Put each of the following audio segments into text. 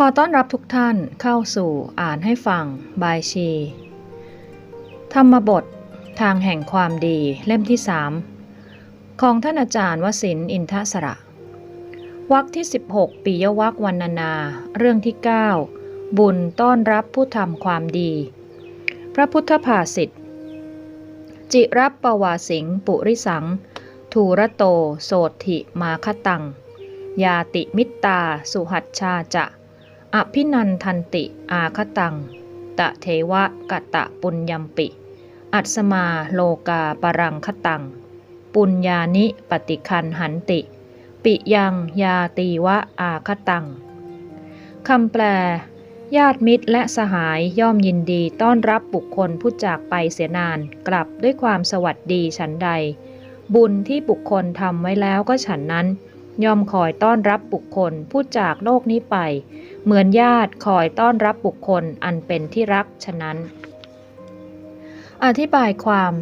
ขอต้อนรับทุกท่านเข้าสู่อ่านให้ฟังบายชี ธรรมบททางแห่งความดีเล่มที่สามของท่านอาจารย์วสินอินทสระวรรคที่ 16ปิยวรรควรรณนา เรื่องที่ 9 บุญต้อนรับผู้ทำความดี พระพุทธภาษิตจิรับปวาสิงปุริสัง ทูระโต โสถิมาคตัง ยาติมิตตา สุหัชชาจะ อภินันทันติอาคตัง ตะเทวะกะตะปุญญัมปิ อัสมาโลกาปรังคตัง ปุญญานิปฏิคันหันติ ปิยังยาตีวะอาคตังคำแปล ญาติมิตรและสหายย่อมยินดีต้อนรับบุคคลผู้จากไปเสียนานกลับด้วยความสวัสดีฉันใด บุญที่บุคคลทำไว้แล้วก็ฉันนั้น ย่อมคอยต้อนรับบุคคลผู้จากโลกนี้ไป เหมือนญาติคอยต้อนรับบุคคลอันเป็นที่รักฉะนั้น อธิบายความ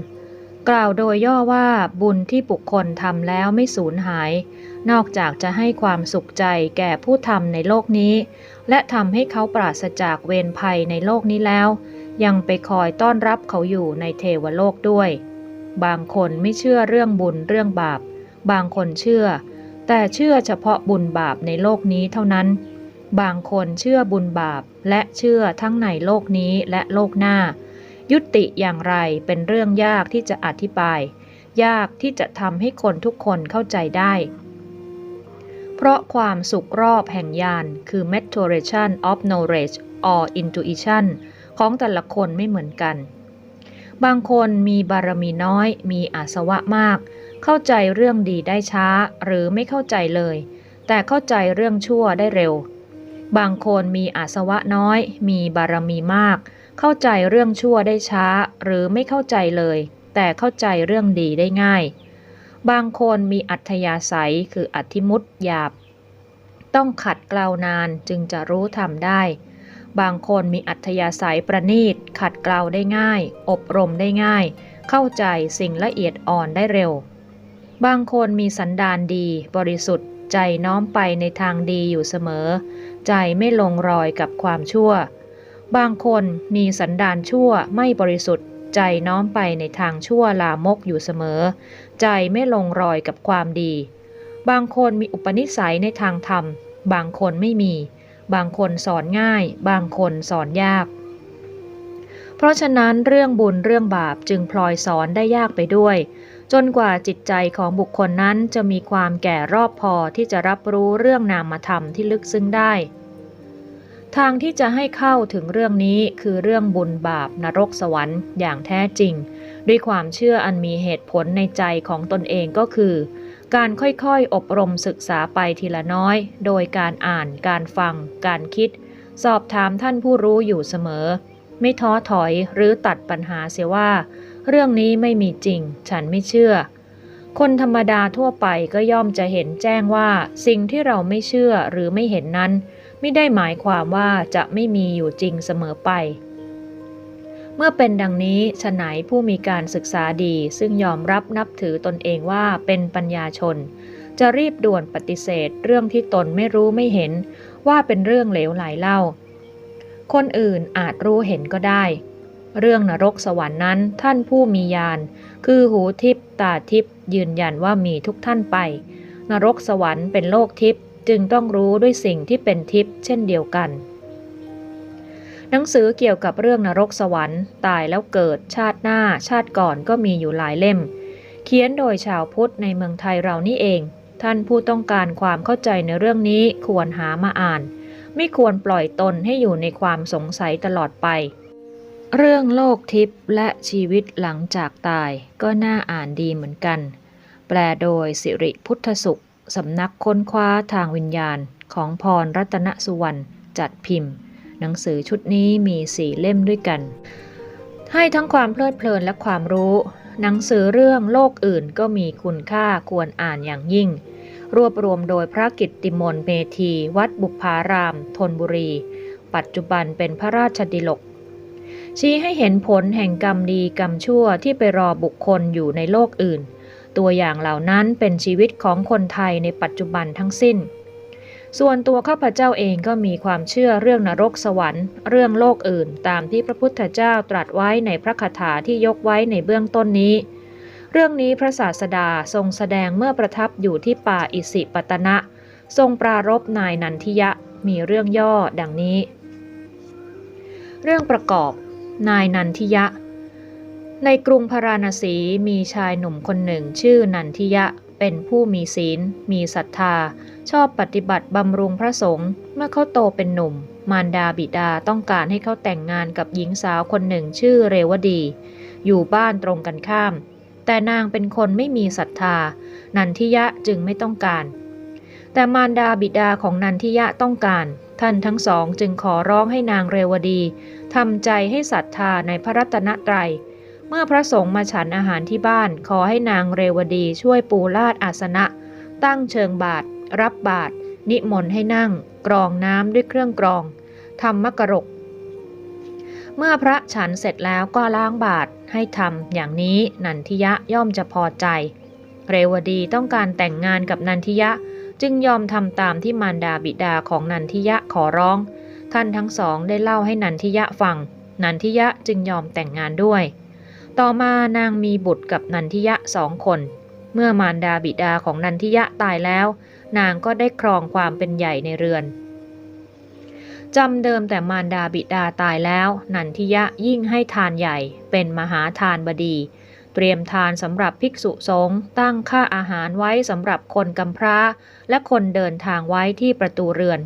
กล่าวโดยย่อว่าบุญที่บุคคลทำแล้วไม่สูญหาย นอกจากจะให้ความสุขใจแก่ผู้ทำในโลกนี้ และทำให้เขาปราศจากเวรภัยในโลกนี้แล้ว ยังไปคอยต้อนรับเขาอยู่ในเทวโลกด้วย บางคนไม่เชื่อเรื่องบุญเรื่องบาป บางคนเชื่อ แต่เชื่อเฉพาะบุญบาปในโลกนี้เท่านั้น บางคนเชื่อบุญบาปและเชื่อทั้งในโลกนี้และโลกหน้า ยุติอย่างไรเป็นเรื่องยากที่จะอธิบาย ยากที่จะทำให้คนทุกคนเข้าใจได้ เพราะความสุขรอบแห่งญาณคือ maturation of knowledge or intuition ของแต่ละคนไม่เหมือนกัน บางคนมีบารมีน้อย มีอาสวะมาก เข้าใจเรื่องดีได้ช้าหรือไม่เข้าใจเลย แต่เข้าใจเรื่องชั่วได้เร็ว บางคนมีอาสวะน้อย มีบารมีมาก เข้าใจเรื่องชั่วได้ช้า หรือไม่เข้าใจเลย แต่เข้าใจเรื่องดีได้ง่าย บางคนมีอัธยาศัยคืออธิมุตหยาบ ต้องขัดเกลานานจึงจะรู้ทำได้ บางคนมีอัธยาศัยประณีต ขัดเกลาได้ง่าย อบรมได้ง่าย เข้าใจสิ่งละเอียดอ่อนได้เร็ว บางคนมีสันดานดี บริสุทธิ์ใจน้อมไปในทางดีอยู่เสมอ ใจไม่ลงรอยกับความชั่ว บางคนมีสันดานชั่วไม่บริสุทธิ์ ใจน้อมไปในทางชั่วลามกอยู่เสมอ ใจไม่ลงรอยกับความดี บางคนมีอุปนิสัยในทางธรรม บางคนไม่มี บางคนสอนง่าย บางคนสอนยาก เพราะฉะนั้นเรื่องบุญเรื่องบาปจึงพลอยสอนได้ยากไปด้วย จนกว่าจิตใจของบุคคลนั้นจะมีความแก่รอบพอที่จะรับรู้เรื่องนามธรรมที่ลึกซึ้งได้ ทางที่จะให้เข้าถึงเรื่องนี้คือเรื่องบุญบาปนรกสวรรค์อย่างแท้จริง ด้วยความเชื่ออันมีเหตุผลในใจของตนเองก็คือ การค่อยๆ อบรมศึกษาไปทีละน้อย โดยการอ่าน การฟัง การคิด สอบถามท่านผู้รู้อยู่เสมอ ไม่ท้อถอยหรือตัดปัญหาเสียว่า เรื่องนี้ไม่มีจริง ฉันไม่เชื่อ คนธรรมดาทั่วไปก็ย่อมจะเห็นแจ้งว่าสิ่งที่เราไม่เชื่อหรือไม่เห็นนั้น ไม่ได้หมายความว่าจะไม่มีอยู่จริงเสมอไป เมื่อเป็นดังนี้ฉไหนผู้มีการศึกษาดี ซึ่งยอมรับนับถือตนเองว่าเป็นปัญญาชน จะรีบด่วนปฏิเสธ เรื่องที่ตนไม่รู้ไม่เห็นว่าเป็นเรื่องเหลวไหลเล่า คนอื่นอาจรู้เห็นก็ได้ เรื่องนรกสวรรค์นั้นท่านผู้มีญาณคือหูทิพตาทิพยืนยันว่ามีทุกท่านไป นรกสวรรค์เป็นโลกทิพจึงต้องรู้ด้วยสิ่งที่เป็นทิพเช่นเดียวกัน หนังสือเกี่ยวกับเรื่องนรกสวรรค์ ตายแล้วเกิดชาติหน้าชาติก่อนก็มีอยู่หลายเล่ม เขียนโดยชาวพุทธในเมืองไทยเรานี่เอง ท่านผู้ต้องการความเข้าใจในเรื่องนี้ควรหามาอ่าน ไม่ควรปล่อยตนให้อยู่ในความสงสัยตลอดไป เรื่องโลกทิพย์และชีวิตหลังจากตายก็น่าอ่านดีเหมือนกัน แปลโดยสิริพุทธสุข สำนักค้นคว้าทางวิญญาณของพรรัตนสุวรรณจัดพิมพ์ หนังสือชุดนี้มีสี่เล่มด้วยกัน ให้ทั้งความเพลิดเพลินและความรู้ หนังสือเรื่องโลกอื่นก็มีคุณค่าควรอ่านอย่างยิ่ง รวบรวมโดยพระกิตติมนเมธี วัดบุพาราม ธนบุรี ปัจจุบันเป็นพระราชดิลก ชี้ให้เห็นผลแห่งกรรมดีกรรมชั่วที่ไปรอบุคคลอยู่ในโลกอื่น ตัวอย่างเหล่านั้นเป็นชีวิตของคนไทยในปัจจุบันทั้งสิ้น ส่วนตัวข้าพเจ้าเองก็มีความเชื่อเรื่องนรกสวรรค์ เรื่องโลกอื่น ตามที่พระพุทธเจ้าตรัสไว้ในพระคาถาที่ยกไว้ในเบื้องต้นนี้ เรื่องนี้พระศาสดาทรงแสดงเมื่อประทับอยู่ที่ป่าอิสิปตนะ ทรงปรารบนายนันทิยะมีเรื่องย่อดังนี้ เรื่องประกอบ นายนันทิยะ ในกรุงพาราณสีมีชายหนุ่มคนหนึ่งชื่อนันทิยะ เป็นผู้มีศีล มีศรัทธา ชอบปฏิบัติบำรุงพระสงฆ์เมื่อเขาโตเป็นหนุ่ม มารดาบิดาต้องการให้เขาแต่งงานกับหญิงสาวคนหนึ่งชื่อเรวดี อยู่บ้านตรงกันข้าม แต่นางเป็นคนไม่มีศรัทธา นันทิยะจึงไม่ต้องการ แต่มารดาบิดาของนันทิยะต้องการ ท่านทั้งสองจึงขอร้องให้นางเรวดีทำใจให้ศรัทธาในพระรัตนตรัย เมื่อพระสงฆ์มาฉันอาหารที่บ้าน ขอให้นางเรวดีช่วยปูลาดอาสนะ ตั้งเชิงบาท รับบาท นิมนต์ให้นั่ง กรองน้ำด้วยเครื่องกรองทำมกรก เมื่อพระฉันเสร็จแล้วก็ล้างบาทให้ทำอย่างนี้นันทิยะย่อมจะพอใจ เรวดีต้องการแต่งงานกับนันทิยะ จึงยอมทำตามที่มารดาบิดาของนันทิยะขอร้อง ท่านทั้งสองได้เล่าให้นันทิยะฟัง นันทิยะจึงยอมแต่งงานด้วย ต่อมานางมีบุตรกับนันทิยะสองคน เมื่อมารดาบิดาของนันทิยะตายแล้ว นางก็ได้ครองความเป็นใหญ่ในเรือนจำเดิมแต่มารดาบิดาตายแล้ว นันทิยะยิ่งให้ทานใหญ่เป็นมหาทานบดี เตรียมทานสำหรับภิกษุสงฆ์ตั้งค่าอาหารไว้สำหรับคนกำพร้า และคนเดินทางไว้ที่ประตูเรือน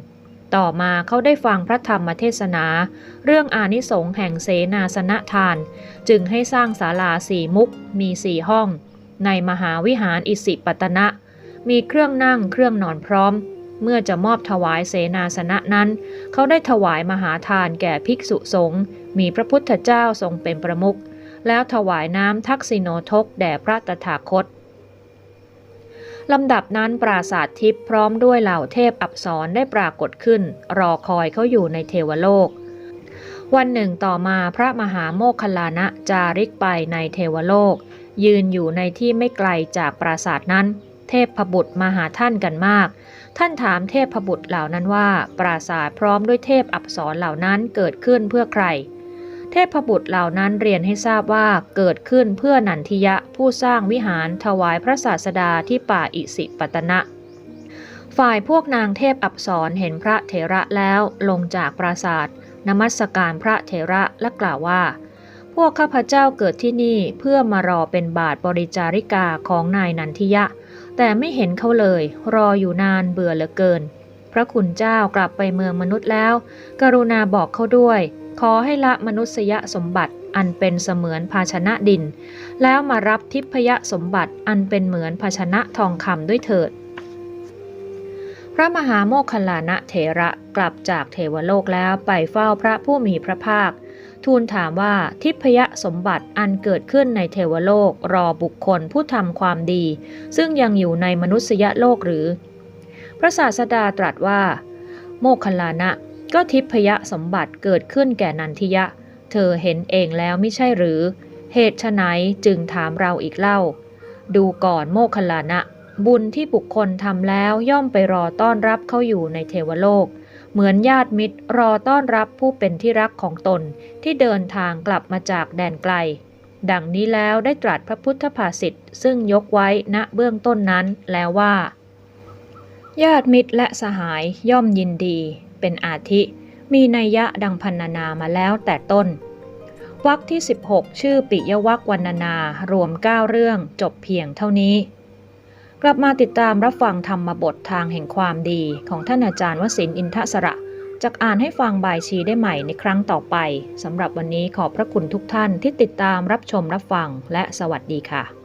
ต่อมาเขาได้ฟังพระธรรมเทศนา เรื่องอานิสงส์แห่งเสนาสนะทาน จึงให้สร้างศาลาสี่มุกมีสี่ห้อง ในมหาวิหารอิสิปตนะ มีเครื่องนั่งเครื่องนอนพร้อม เมื่อจะมอบถวายเสนาสนะนั้น เขาได้ถวายมหาทานแก่ภิกษุสงฆ์มีพระพุทธเจ้าทรงเป็นประมุข แล้วถวายน้ำทักษิโนทกแด่พระตถาคตลำดับนั้นปราสาททิพย์พร้อมด้วยเหล่าเทพอับสรได้ปรากฏขึ้น รอคอยเขาอยู่ในเทวโลก วันหนึ่งต่อมาพระมหาโมคคัลลานะจาริกไปในเทวโลก ยืนอยู่ในที่ไม่ไกลจากปราสาทนั้น เทพพบุตรมาหาท่านกันมาก ท่านถามเทพพบุตรเหล่านั้นว่า ปราสาทพร้อมด้วยเทพอับสรเหล่านั้นเกิดขึ้นเพื่อใคร เทพบุตรเหล่านั้นเรียนให้ทราบว่าเกิดขึ้นเพื่อนันทิยะผู้สร้างวิหารถวายพระศาสดาที่ป่าอิสิปตนะ ฝ่ายพวกนางเทพอับสรเห็นพระเถระแล้วลงจากปราสาทนมัสการพระเถระและกล่าวว่า พวกข้าพเจ้าเกิดที่นี่เพื่อมารอเป็นบาทบริจาริกาของนายนันทิยะ แต่ไม่เห็นเขาเลย รออยู่นานเบื่อเหลือเกิน พระคุณเจ้ากลับไปเมืองมนุษย์แล้ว กรุณาบอกเขาด้วย ขอให้ละมนุษยสมบัติอันเป็นเสมือนภาชนะดิน แล้วมารับทิพยสมบัติอันเป็นเหมือนภาชนะทองคำด้วยเถิด พระมหาโมคคัลลานะเถระกลับจากเทวโลกแล้วไปเฝ้าพระผู้มีพระภาค ทูลถามว่าทิพยสมบัติอันเกิดขึ้นในเทวโลกรอบุคคลผู้ทำความดี ซึ่งยังอยู่ในมนุษยโลกหรือ พระศาสดาตรัสว่า โมคคัลลานะ ก็ทิพยสมบัติเกิดขึ้นแก่นันทิยะ เธอเห็นเองแล้วไม่ใช่หรือ เหตุไฉนจึงถามเราอีกเล่า ดูก่อนโมคคลลานะ บุญที่บุคคลทำแล้วย่อมไปรอต้อนรับเขาอยู่ในเทวโลก เหมือนญาติมิตรรอต้อนรับผู้เป็นที่รักของตนที่เดินทางกลับมาจากแดนไกล ดังนี้แล้วได้ตรัสพระพุทธภาษิตซึ่งยกไว้ณเบื้องต้นนั้นแล้วว่าญาติมิตรและสหายย่อมยินดี เป็นอาทิ มีนัยยะดังพันนานามาแล้วแต่ต้นวรรคที่ 16 ชื่อปิยวัควรรณนารวม 9 เรื่องจบเพียงเท่านี้ กลับมาติดตามรับฟังธรรมบททางแห่งความดีของท่านอาจารย์วสินอินทสระจากอ่านให้ฟังบายชีได้ใหม่ในครั้งต่อไปสำหรับวันนี้ขอบพระคุณทุกท่านที่ติดตามรับชมรับฟังและสวัสดีค่ะ